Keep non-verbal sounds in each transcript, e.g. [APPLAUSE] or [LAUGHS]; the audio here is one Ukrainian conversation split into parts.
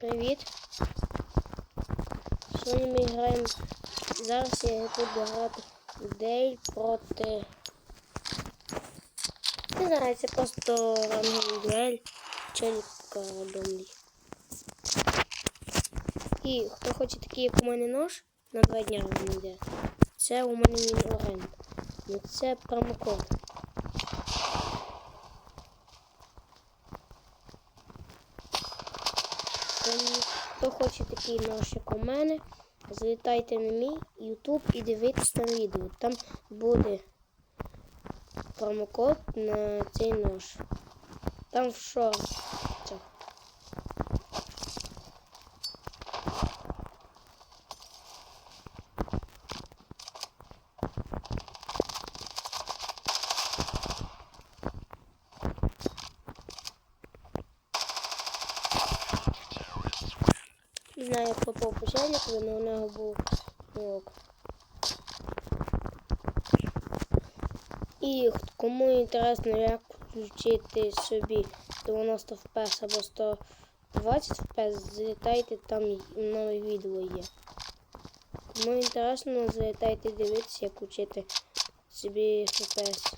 Привіт. Сьогодні ми граємо. Зараз я буду грати Дейль проти. Не знаю, це просто ранговий дуель. Челік рандомний. І хто хоче такий, як у мене нож, на два дня він йде. Це у мене він оренда. Ну це промокод. Тому, Хто хоче такий нож, як у мене, залітайте на мій YouTube і дивіться там відео. Там буде промокод на цей нож. Там в шортах. Не знаю, як попав почальник, але у нього був ок. І кому інтересно, як включити собі 90 FPS або 120 FPS, залітайте, там нове відео є. Кому інтересно, залітайте дивитися, як включити собі FPS.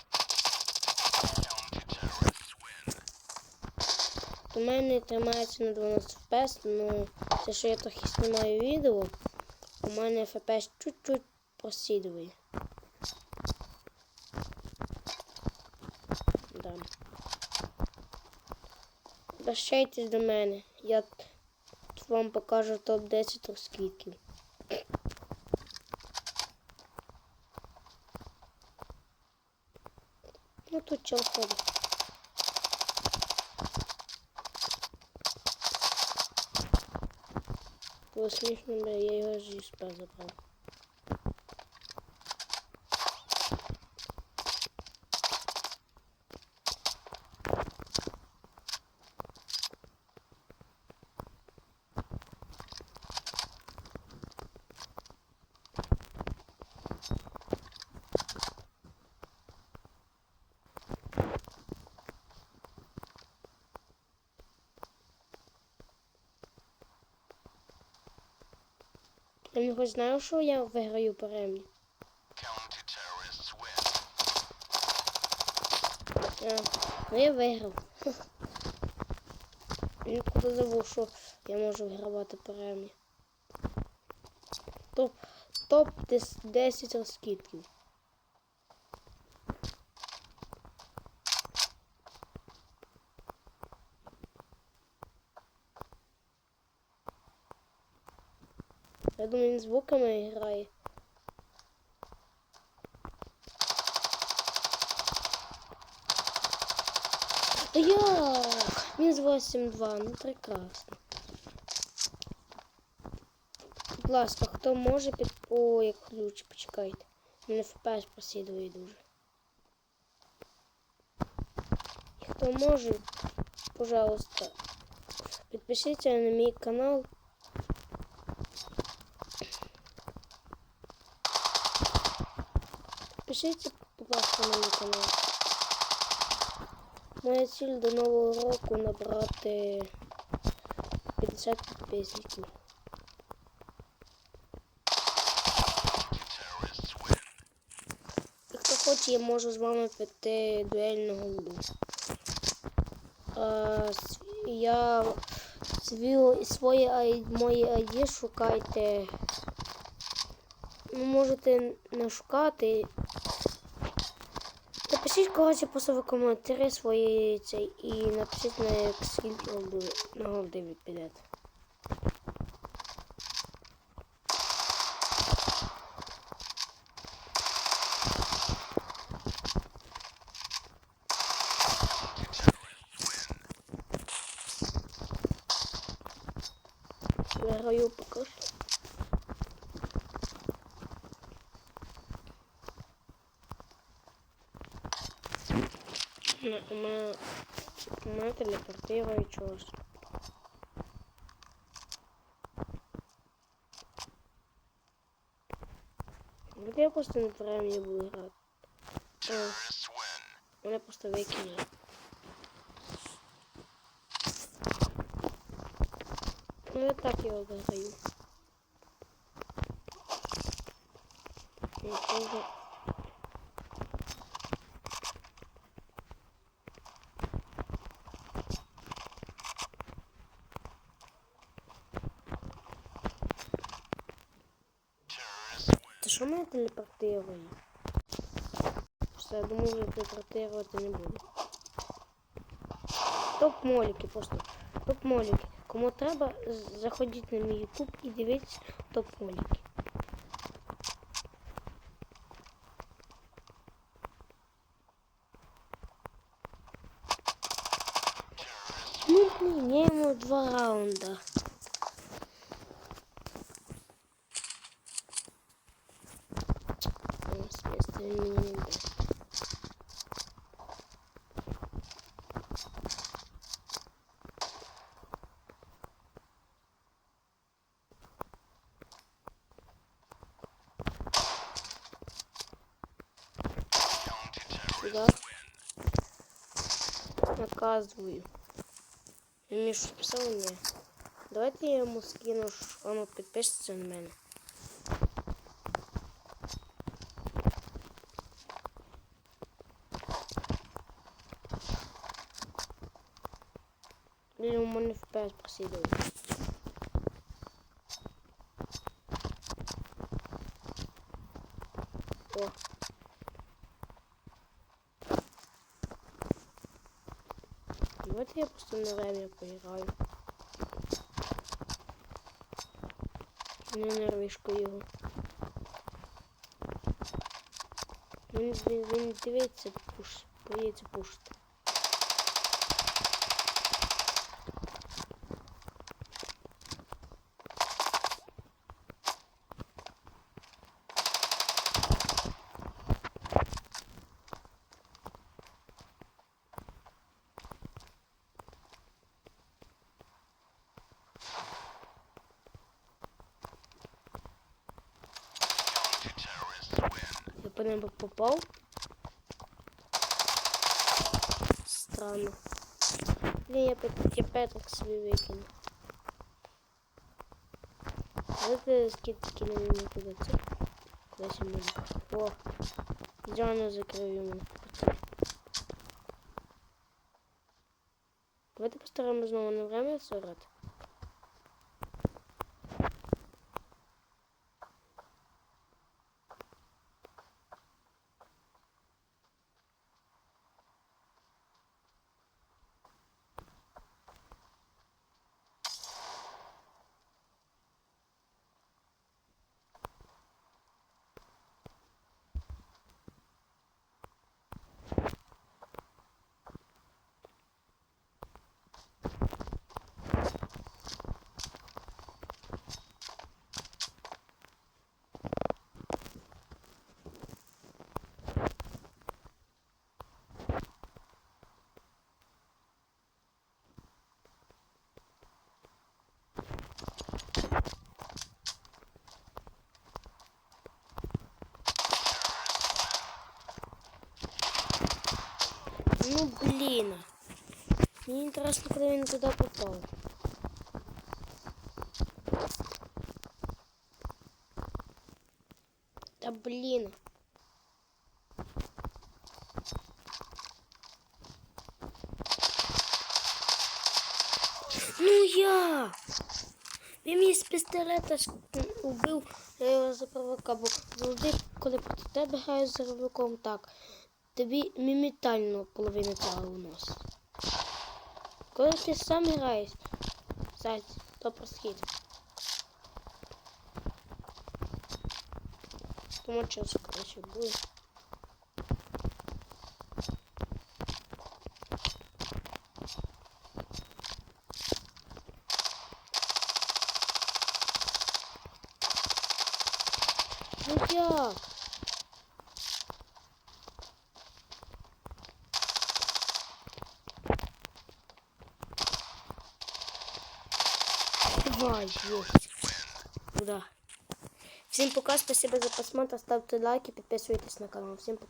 У мене тримається на 12 FPS, ну це що я трохи знімаю відео. У мене FPS чуть-чуть просідує. Да. Обращайтесь до мене. Я вам покажу топ-10 розквітків. Ну тут чел ходить. Було смішно, бо я його з Я не хоч знаю, що я виграю по ремні. Ну я виграв. [LAUGHS] Нікуди забув, що я можу вигравати по ремні. Топ, топ 10 розкидків. Я думаю, він звуками грає. Як? Мінус 8-2, ну прекрасно. Будь ласка, хто може під... О, як ключ, почекайте. Мене FPS просідує дуже. І хто може, пожалуйста, підпишіться на мій канал. Підпишіться, будь на мій канал. Моя ціль до нового року набрати 50 підписників. І хто я можу з вами піти дуельного луду. Я свій, своє ай- моє ID шукайте. Ну, можете не шукати. Напишіть коротше просто в коментарі свої цей і напишіть на як скільки голди, на голди ви підете. Виграю поки що. Ну, у мене телепортує чогось. Буде я просто не времени буду грати. Мене просто викинули. Ну я так його виграю. Ну, це вже- Terrorists win. Ти що мене телепортирує? Все, я думаю, вже телепортувати не буду. Топ-моліки просто. Топ-моліки. Кому треба, заходіть на мій YouTube і дивіться топ-моліки. Ну, блін, я йому два раунда. Ну, в смысле, він мені. Сюда. Мені щось писав ні. Давайте я йому скину, що воно на мене. 45 посидел. О. Давайте я просто на время поиграю. Ну, не нервишку його. Він, він, він дивиться, пуш, боїться. Win. Я по небу попав. Странно. Блін, я, пет- я Петрик собі викину. Давайте скидки на мені туди це. Кудись я можу. О, ідеально закрив йому. Давайте постараємо знову на время сорати. Ну блін. Мені інтересно, коли він туди попав. Та блін. Ну я! Він мені з пістолета убив, я його забрав кабу. Завжди, коли проти тебе граю з ревиком, так. Тобі мімітально половина цього уносить. Коли ти сам граєш, зайць, то просхід. Тому часу краще буде. Ну як? Давай, есть. Да. Всем пока, спасибо за просмотр, ставьте лайки, подписывайтесь на канал. Всем пока.